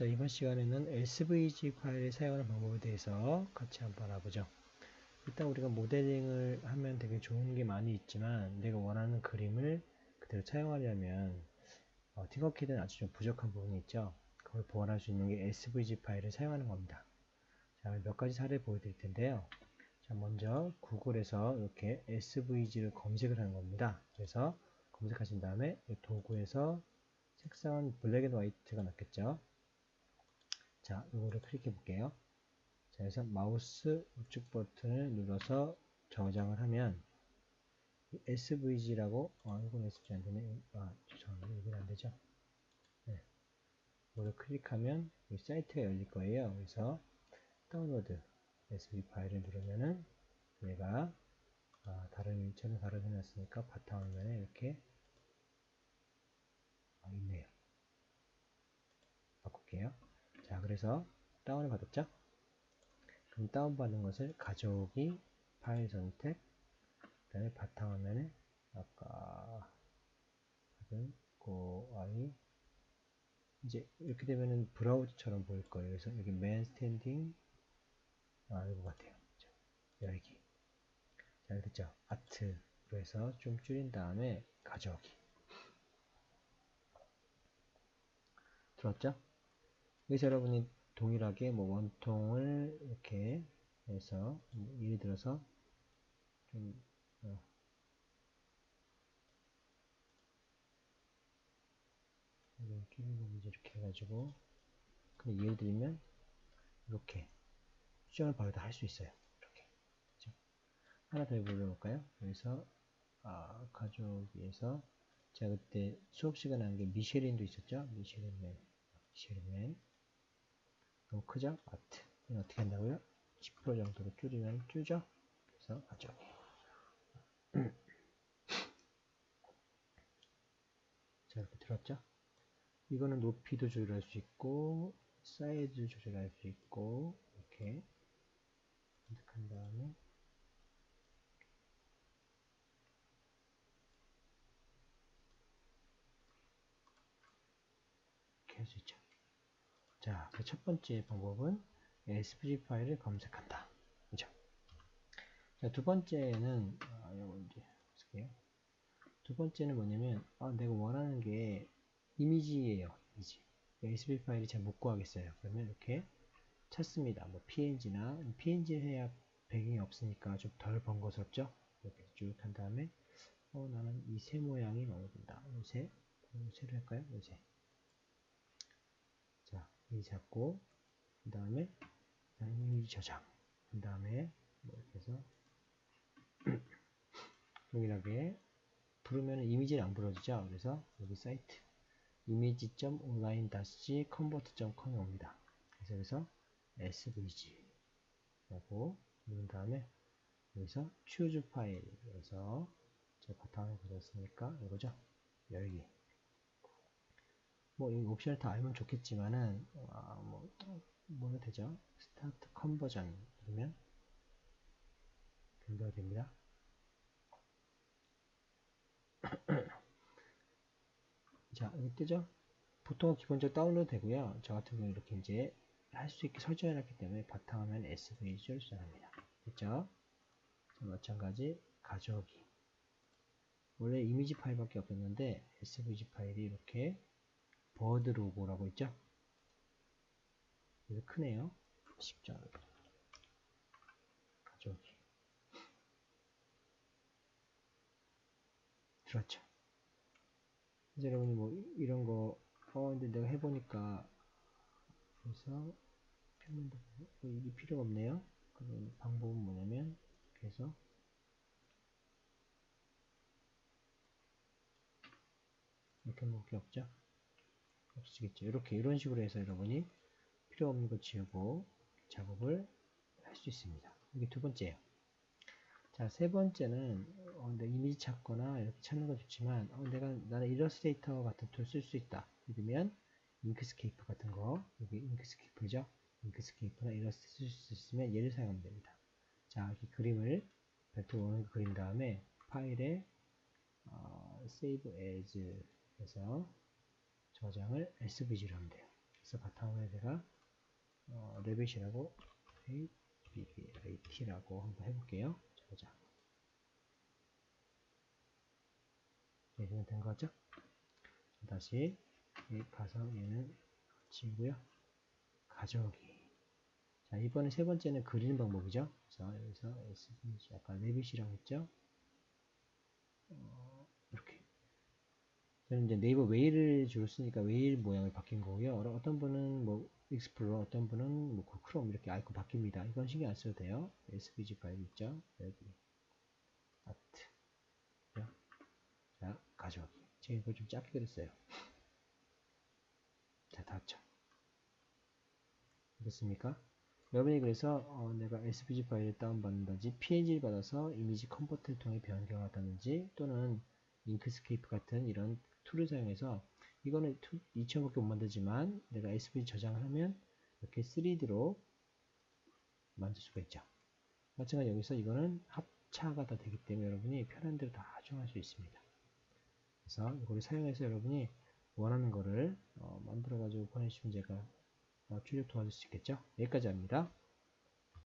자, 이번 시간에는 SVG 파일을 사용하는 방법에 대해서 같이 한번 알아보죠. 일단 우리가 모델링을 하면 되게 좋은 게 많이 있지만 내가 원하는 그림을 그대로 사용하려면 어, 팅커키드는 아주 좀 부족한 부분이 있죠. 그걸 보완할 수 있는 게 SVG 파일을 사용하는 겁니다. 자, 몇 가지 사례 보여드릴 텐데요. 자, 먼저 구글에서 이렇게 SVG를 검색을 하는 겁니다. 그래서 검색하신 다음에 도구에서 색상은 블랙 앤 화이트가 낫겠죠. 자, 이거를 클릭해 볼게요. 자, 그래서 마우스 우측 버튼을 눌러서 저장을 하면 SVG라고 아, 이건 SVG 안 되네. 아, 죄송합니다. 여기는 안 되죠. 네. 이거를 클릭하면 이 사이트가 열릴 거예요. 그래서 다운로드 SVG 파일을 누르면은 얘가 아, 다른 전혀 다른 해놨으니까 바탕화면에 이렇게 아, 있네요. 바꿀게요. 자, 그래서 다운을 받았죠? 그럼 다운받은 것을 가져오기, 파일 선택, 그 다음에 바탕화면에 아까 하던 고 아이 이제 이렇게 되면은 브라우저처럼 보일 거예요. 그래서 여기 맨 스탠딩 아 이거 같아요. 자, 열기 잘 됐죠? 아트로 해서 좀 줄인 다음에 가져오기 들었죠? 여기서 여러분이 동일하게 뭐 원통을 이렇게 해서 뭐 예를 들어서 좀 어, 이렇게 해가지고 그럼 예를 들면 이렇게 수정을 바로 다 할 수 있어요. 이렇게 그렇죠? 하나 더 해볼까요? 여기서 아, 가족에서 제가 그때 수업 시간에 한 게 미쉐린도 있었죠? 미쉐린맨, 미쉐린맨 너무 크죠? 아트. 이건 어떻게 한다고요? 10% 정도로 줄이면 줄죠? 그래서 가져오기. 자, 이렇게 들었죠? 이거는 높이도 조절할 수 있고, 사이즈 조절할 수 있고, 이렇게 선택한 다음에 이렇게 할 수 있죠. 자, 그 첫 번째 방법은 SVG 파일을 검색한다. 그죠? 자, 두 번째는, 아, 이거 이제, 볼게요. 두 번째는 뭐냐면, 아, 내가 원하는 게 이미지예요. 이미지. SVG 파일이 잘 못 구하겠어요. 그러면 이렇게 찾습니다. 뭐, PNG나, PNG 해야 배경이 없으니까 좀 덜 번거롭죠? 이렇게 쭉 한 다음에, 어, 나는 이 새 모양이 마음에 든다. 요새, 요새로 할까요? 요새. 이 잡고 그 다음에 이미지 저장. 그 다음에 뭐 이렇게 해서 동일하게 부르면 이미지를 안 불러주죠? 그래서 여기 사이트. image.online-convert.com이 옵니다. 그래서 여기서 svg 라고 누른 다음에 여기서 choose 파일에서 제 바탕을 그렸으니까 이거죠? 열기 뭐, 이 옵션을 다 알면 좋겠지만은, 아, 뭐, 뭐가 되죠? 스타트 컨버전 누르면 변경이 됩니다. 자, 여기 뜨죠? 보통 기본적으로 다운로드 되고요. 저 같은 경우는 이렇게 이제 할 수 있게 설정해 놨기 때문에 바탕화면 SVG를 수정합니다. 됐죠? 자, 마찬가지 가져오기. 원래 이미지 파일밖에 없었는데 SVG 파일이 이렇게 버드 로고라고 있죠? 그래서 크네요. 쉽죠? 가져오기. 그렇죠. 이제 여러분이 뭐 이런 거, 어, 근데 내가 해보니까, 그래서, 표면도, 뭐 이게 필요가 없네요. 그럼 방법은 뭐냐면, 그래서, 이렇게 먹을 게 없죠? 없으시겠죠. 이렇게 이런 식으로 해서 여러분이 필요 없는 거 지우고 작업을 할 수 있습니다. 이게 두 번째예요. 자, 세 번째는 어, 내 이미지 찾거나 이렇게 찾는 건 좋지만 어, 내가 나는 일러스트레이터 같은 툴 쓸 수 있다. 이러면 잉크스케이프 같은 거 여기 잉크스케이프죠. 잉크스케이프나 일러스트 쓸 수 있으면 얘를 사용하면 됩니다. 자, 이렇게 그림을 별도로 그린 다음에 파일에 어, save as 해서 저장을 SVG로 하면 돼요. 그래서 바탕화면에 제가 어, 레빗이라고 BBIT라고 한번 해볼게요. 자, 보자. 네, 이건 된 거죠? 다시 여기 가서 얘는 지우고요. 가져오기. 자, 이번에 세 번째는 그리는 방법이죠. 그래서 여기서 SVG 아까 레빗이라고 했죠. 어, 이렇게. 저는 이제 네이버 웨일을 주로 쓰니까 웨일 모양을 바뀐 거고요. 어떤 분은 뭐 익스플로러, 어떤 분은 뭐 크롬 이렇게 아이콘 바뀝니다. 이건 신경 안 써도 돼요. SVG 파일 있죠. 여기 아트. 자, 가져오기. 제가 이거 좀 작게 그렸어요. 자, 닫죠. 됐습니까? 여러분이 그래서 어, 내가 SVG 파일을 다운받는다든지 PNG를 받아서 이미지 컨버터를 통해 변경을 한다든지 또는 잉크스케이프 같은 이런 툴을 사용해서 이거는 2,000밖에 못 만들지만 내가 SVG 저장을 하면 이렇게 3D로 만들 수가 있죠. 마찬가지 여기서 이거는 합차가 다 되기 때문에 여러분이 편한 대로 다 조정할 수 있습니다. 그래서 이거를 사용해서 여러분이 원하는 거를 어, 만들어 가지고 보내주시면 제가 어, 출력 도와줄 수 있겠죠. 여기까지 합니다.